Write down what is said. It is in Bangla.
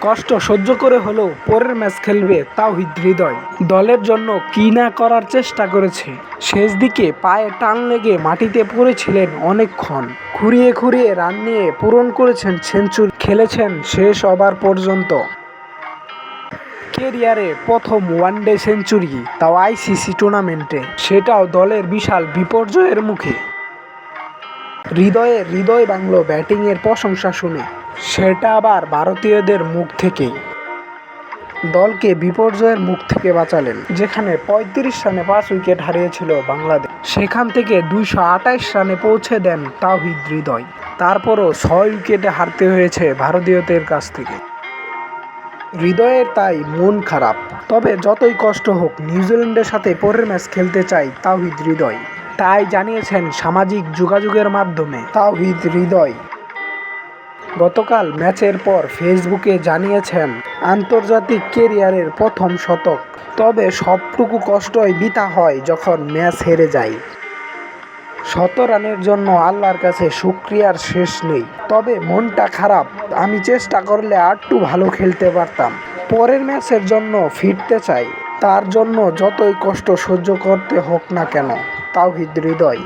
কষ্ট সহ্য করে হলেও পরের ম্যাচ খেলবে তাওহিদ হৃদয়। দলের জন্য কি না করার চেষ্টা করেছে শেষ দিকে পায়ে টান লেগে মাটিতে পড়েছিলেন অনেকক্ষণ। খুঁড়িয়ে খুঁড়িয়ে রান নিয়ে পূরণ করেছেন সেঞ্চুরি, খেলেছেন শেষ ওভার পর্যন্ত। কেরিয়ারে প্রথম ওয়ানডে সেঞ্চুরি, তাও আইসিসি টুর্নামেন্টে। সেটাও দলের বিশাল বিপর্যয়ের মুখে। হৃদয়ে হৃদয় বাংলো ব্যাটিংয়ের প্রশংসা শুনে। সেটা আবার ভারতীয়দের মুখ থেকেই। দলকে বিপর্যয়ের মুখ থেকে বাঁচালেন, যেখানে পঁয়ত্রিশ রানে পাঁচ উইকেট হারিয়েছিল বাংলাদেশ। সেখান থেকে দুইশো আঠাইশ রানে পৌঁছে দেন তাওহিদ হৃদয়। তারপরও ছয় উইকেটে হারতে হয়েছে ভারতীয়দের কাছ থেকে। হৃদয়ের তাই মন খারাপ। তবে যতই কষ্ট হোক, নিউজিল্যান্ডের সাথে পরের ম্যাচ খেলতে চাই তাওহিদ হৃদয়। তাই জানিয়েছেন সামাজিক যোগাযোগের মাধ্যমে। তাওহিদ হৃদয়। গতকাল ম্যাচের পর ফেসবুকে জানিয়েছেন, আন্তর্জাতিক কেরিয়ারের প্রথম শতক। তবে সবটুকু কষ্টই বিতা হয় যখন ম্যাচ হেরে যায়। শত রানের জন্য আল্লাহর কাছে শুক্রিয়ার শেষ নেই। তবে মনটা খারাপ। আমি চেষ্টা করলে আরটু ভালো খেলতে পারতাম। পরের ম্যাচের জন্য ফিরতে চাই। তার জন্য যতই কষ্ট সহ্য করতে হোক না কেন। তাওহিদ হৃদয়।